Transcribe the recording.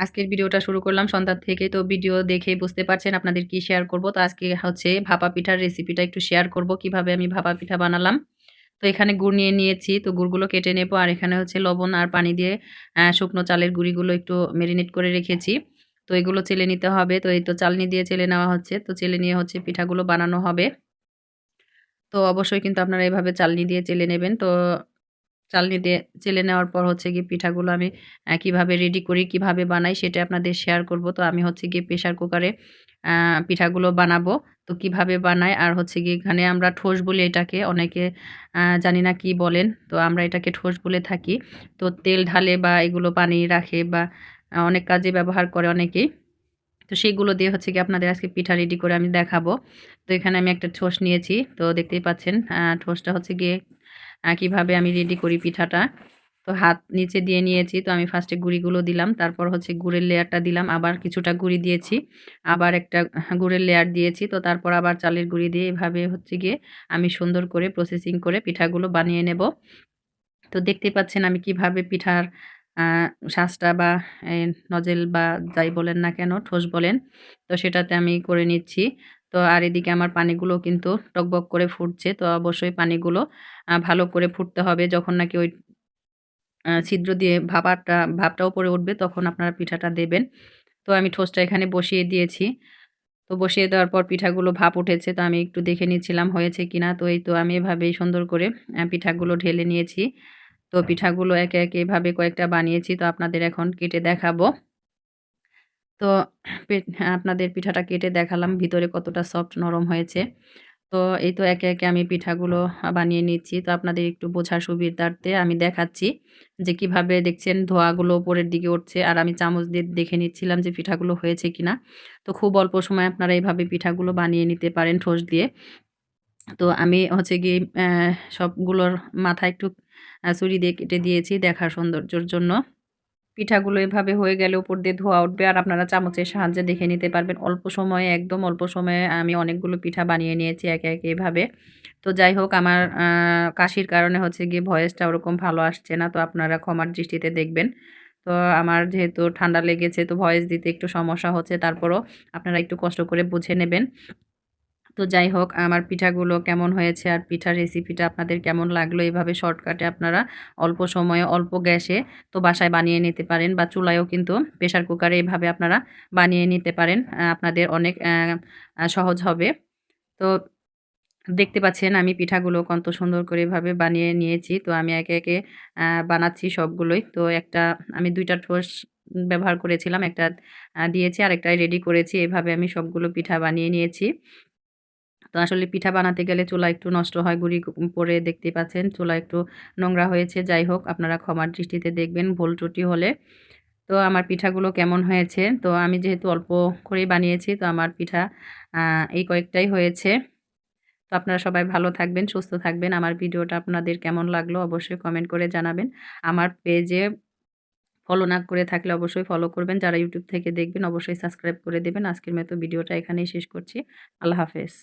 আজকের ভিডিওটা শুরু করলাম সন্ধ্যা থেকে। তো ভিডিও দেখে বুঝতে পারছেন আপনাদের কি শেয়ার করব। তো আজকে হচ্ছে ভাপা পিঠার রেসিপিটা একটু শেয়ার করব, কীভাবে আমি ভাপা পিঠা বানালাম। তো এখানে গুড় নিয়ে নিয়েছি, তো গুড়গুলো কেটে নেব। আর এখানে হচ্ছে লবণ আর পানি দিয়ে শুকনো চালের গুঁড়িগুলো একটু মেরিনেট করে রেখেছি। তো এগুলো চেলে নিতে হবে। তো এই তো চালনি দিয়ে চেলে নেওয়া হচ্ছে। তো চেলে নিয়ে হচ্ছে পিঠাগুলো বানানো হবে। তো অবশ্যই কিন্তু আপনারা এভাবে চালনি দিয়ে চেলে নেবেন। তো চালনি দিয়ে চেলে নেওয়ার পর হচ্ছে গিয়ে পিঠাগুলো আমি কীভাবে রেডি করি, কীভাবে বানাই সেটা আপনাদের শেয়ার করব। তো আমি হচ্ছে গিয়ে প্রেশার কুকারে পিঠাগুলো বানাবো। তো কীভাবে বানাই আর হচ্ছে গিয়ে এখানে আমরা ঠোস বলি এটাকে, অনেকে জানি না কি বলেন। তো আমরা এটাকে ঠোস বলে থাকি। তো তেল ঢালে বা এগুলো পানি রাখে বা অনেক কাজে ব্যবহার করে অনেকেই। তো সেইগুলো দিয়ে হচ্ছে কি আপনাদের আজকে পিঠা রেডি করে আমি দেখাবো। তো এখানে আমি একটা ঠোস নিয়েছি। তো দেখতেই পাচ্ছেন ঠোসটা হচ্ছে গিয়ে কীভাবে আমি রেডি করি পিঠাটা। তো হাত নিচে দিয়ে নিয়েছি, তো আমি ফার্স্টে গুঁড়িগুলো দিলাম, তারপর হচ্ছে গুড়ের লেয়ারটা দিলাম, আবার কিছুটা গুঁড়ি দিয়েছি, আবার একটা গুড়ের লেয়ার দিয়েছি, তো তারপর আবার চালের গুঁড়ি দিয়ে এভাবে হচ্ছে গিয়ে আমি সুন্দর করে প্রসেসিং করে পিঠাগুলো বানিয়ে নেব। তো দেখতে পাচ্ছেন আমি কীভাবে পিঠার শ্বাসটা বা নজেল বা যাই বলেন না কেন, ঠোস বলেন, তো সেটাতে আমি করে নিচ্ছি। তো আর এদিকে আমার পানিগুলো কিন্তু টকবক করে ফুটছে। তো অবশ্যই পানিগুলো ভালো করে ফুটতে হবে। যখন নাকি ওই ছিদ্র দিয়ে ভাপাটা ভাপটা উপরে উঠবে, তখন আপনারা পিঠাটা দেবেন। তো আমি ঠোসটা এখানে বসিয়ে দিয়েছি। তো বসিয়ে দেওয়ার পর পিঠাগুলো ভাপ উঠেছে, তো আমি একটু দেখে নিচ্ছিলাম হয়েছে কিনা। তো এই তো আমি এভাবেই সুন্দর করে পিঠাগুলো ঢেলে নিয়েছি। তো পিঠাগুলো একে একে এভাবে কয়েকটা বানিয়েছি। তো আপনাদের এখন কেটে দেখাবো। তো আপনাদের পিঠাটা কেটে দেখালাম, ভিতরে কতটা সফট নরম হয়েছে। তো এই তো একে একে আমি পিঠাগুলো বানিয়ে নিচ্ছি। তো আপনাদের একটু বোঝার সুবিধার্থে আমি দেখাচ্ছি যে কীভাবে দেখছেন ধোয়াগুলো উপরের দিকে উঠছে। আর আমি চামচ দিয়ে দেখে নিচ্ছিলাম যে পিঠাগুলো হয়েছে কিনা। তো খুব অল্প সময় আপনারা এইভাবে পিঠাগুলো বানিয়ে নিতে পারেন ঠোস দিয়ে। তো আমি হচ্ছে গিয়ে সবগুলোর মাথা একটু ছুরি দিয়ে কেটে দিয়েছি দেখার সৌন্দর্যর জন্য। পিঠাগুলো এভাবে হয়ে গেলে উপর দিয়ে ধোয়া উঠবে আর আপনারা চামচের সাহায্যে দেখে নিতে পারবেন। অল্প সময়ে, একদম অল্প সময়ে আমি অনেকগুলো পিঠা বানিয়ে নিয়েছি একে একে এভাবে। তো যাই হোক, আমার কাশির কারণে হচ্ছে গিয়ে ভয়েসটা ওরকম ভালো আসছে না, তো আপনারা ক্ষমার দৃষ্টিতে দেখবেন। তো আমার যেহেতু ঠান্ডা লেগেছে, তো ভয়েস দিতে একটু সমস্যা হচ্ছে, তারপরও আপনারা একটু কষ্ট করে বুঝে নেবেন। তো যাই হোক, আমার পিঠাগুলো কেমন হয়েছে আর পিঠার রেসিপিটা আপনাদের কেমন লাগল, এভাবে শর্টকাটে আপনারা অল্প সময়ে, অল্প গ্যাসে তো বাসায় বানিয়ে নিতে পারেন বা চুলায়ও কিন্তু প্রেশার কুকারে এভাবে আপনারা বানিয়ে নিতে পারেন। আপনাদের অনেক সহজ হবে। তো দেখতে পাচ্ছেন আমি পিঠাগুলো কত সুন্দর করে এভাবে বানিয়ে নিয়েছি। তো আমি একে একে বানাচ্ছি সবগুলোই। তো একটা আমি দুইটা ঠোস ব্যবহার করেছিলাম, একটা দিয়েছি আর একটা রেডি করেছি। এভাবে আমি সবগুলো পিঠা বানিয়ে নিয়েছি। তো আসলে পিঠা বানাতে গেলে চুলা একটু নষ্ট হয়, গুড়ি পরে দেখতে পাচ্ছেন চুলা একটু নোংরা হয়েছে। যাই হোক, আপনারা ক্ষমার দৃষ্টিতে দেখবেন ভুল ত্রুটি হলে। তো আমার পিঠাগুলো কেমন হয়েছে? তো আমি যেহেতু অল্প করেই বানিয়েছি, তো আমার পিঠা এই কয়েকটাই হয়েছে। তো আপনারা সবাই ভালো থাকবেন, সুস্থ থাকবেন। আমার ভিডিওটা আপনাদের কেমন লাগল অবশ্যই কমেন্ট করে জানাবেন। আমার পেজে ফলো না করে থাকলে অবশ্যই ফলো করবেন। যারা ইউটিউব থেকে দেখবেন, অবশ্যই সাবস্ক্রাইব করে দেবেন। আজকের মতো ভিডিওটা এখানেই শেষ করছি। আল্লাহ হাফেজ।